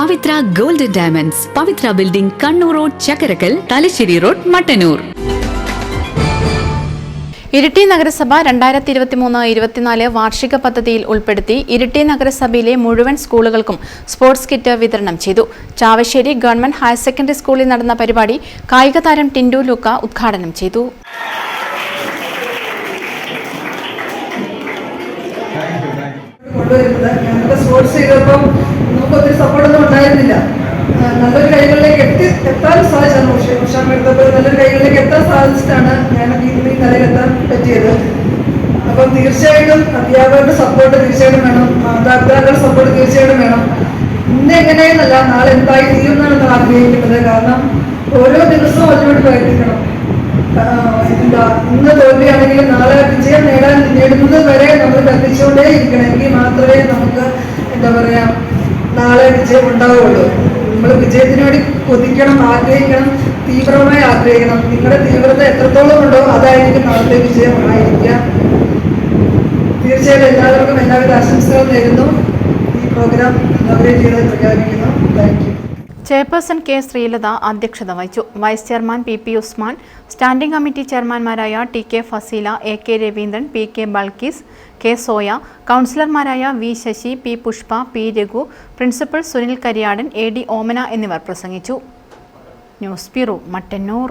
Pavithra golden diamonds. Pavithra building Kannur road Chakkarakkal Thalassery road Mattannur. Iritty നഗരസഭ രണ്ടായിരത്തി ഇരുപത്തി മൂന്ന് ഇരുപത്തിനാല് വാർഷിക പദ്ധതിയിൽ ഉൾപ്പെടുത്തി ഇരിട്ടി നഗരസഭയിലെ മുഴുവൻ സ്കൂളുകൾക്കും സ്പോർട്സ് കിറ്റ് വിതരണം ചെയ്തു. ചാവശ്ശേരി ഗവൺമെന്റ് ഹയർ സെക്കൻഡറി സ്കൂളിൽ നടന്ന പരിപാടി കായിക താരം ടിൻഡു ലൂക്ക ഉദ്ഘാടനം ചെയ്തു. കൊണ്ടുവരുന്നത് ഞങ്ങൾക്ക് സ്പോർട്സ് ചെയ്തപ്പം നമുക്ക് ഒത്തിരി സപ്പോർട്ടൊന്നും ഉണ്ടായിരുന്നില്ല. നല്ലൊരു കൈകളിലേക്ക് എത്തി എത്താൻ സാധിച്ചാണ് ഉഷ ഉഷാ എടുത്തപ്പോൾ നല്ലൊരു കൈകളിലേക്ക് എത്താൻ സാധിച്ചിട്ടാണ് ഞാൻ ഈ നിലയിലെത്താൻ പറ്റിയത്. അപ്പം തീർച്ചയായിട്ടും അധ്യാപകരുടെ സപ്പോർട്ട് തീർച്ചയായിട്ടും വേണം. മാതാപിതാക്കളുടെ സപ്പോർട്ട് തീർച്ചയായിട്ടും വേണം. ഇന്ന് എങ്ങനെയെന്നല്ല നാളെ എന്തായി തീരുമെന്നാണ് നമ്മൾ ആഗ്രഹിക്കുന്നത്. കാരണം ഓരോ ദിവസവും അതിനോട് പ്രയത്നിക്കണം. എന്താ ഇന്ന് തോൽവിയാണെങ്കിലും നാളെ വിജയം നേടാൻ നേടുന്നത് വരെ നമ്മൾ കത്തിച്ചുകൊണ്ടേ ഇരിക്കണം എങ്കിൽ മാത്രമേ നമുക്ക് എന്താ പറയാ നാളെ വിജയം ഉണ്ടാവുള്ളൂ. നമ്മൾ വിജയത്തിന് വേണ്ടി കൊതിക്കണം ആഗ്രഹിക്കണം തീവ്രമായി ആഗ്രഹിക്കണം. നിങ്ങളുടെ തീവ്രത എത്രത്തോളം ഉണ്ടോ അതായിരിക്കും നാളത്തെ വിജയം ആയിരിക്കുക തീർച്ചയായിട്ടും എല്ലാവർക്കും എല്ലാവിധ ആശംസകളും നേരുന്നു. ഈ പ്രോഗ്രാം ഇന്നോഗ്രേറ്റ് ചെയ്ത് പ്രഖ്യാപിക്കുന്നു. Thank you chairperson K Sreelatha അധ്യക്ഷത വഹിച്ചു. Vice chairman P P Usman standing committee ചെയർമാൻമാരായ T K Faseela A K Raveendran P K Bulkees K Soya കൗൺസിലർമാരായ V Sasi P Pushpa P Raghu principal Sunil Kariyadan A D Omana എന്നിവർ പ്രസംഗിച്ചു. News bureau Mattannur.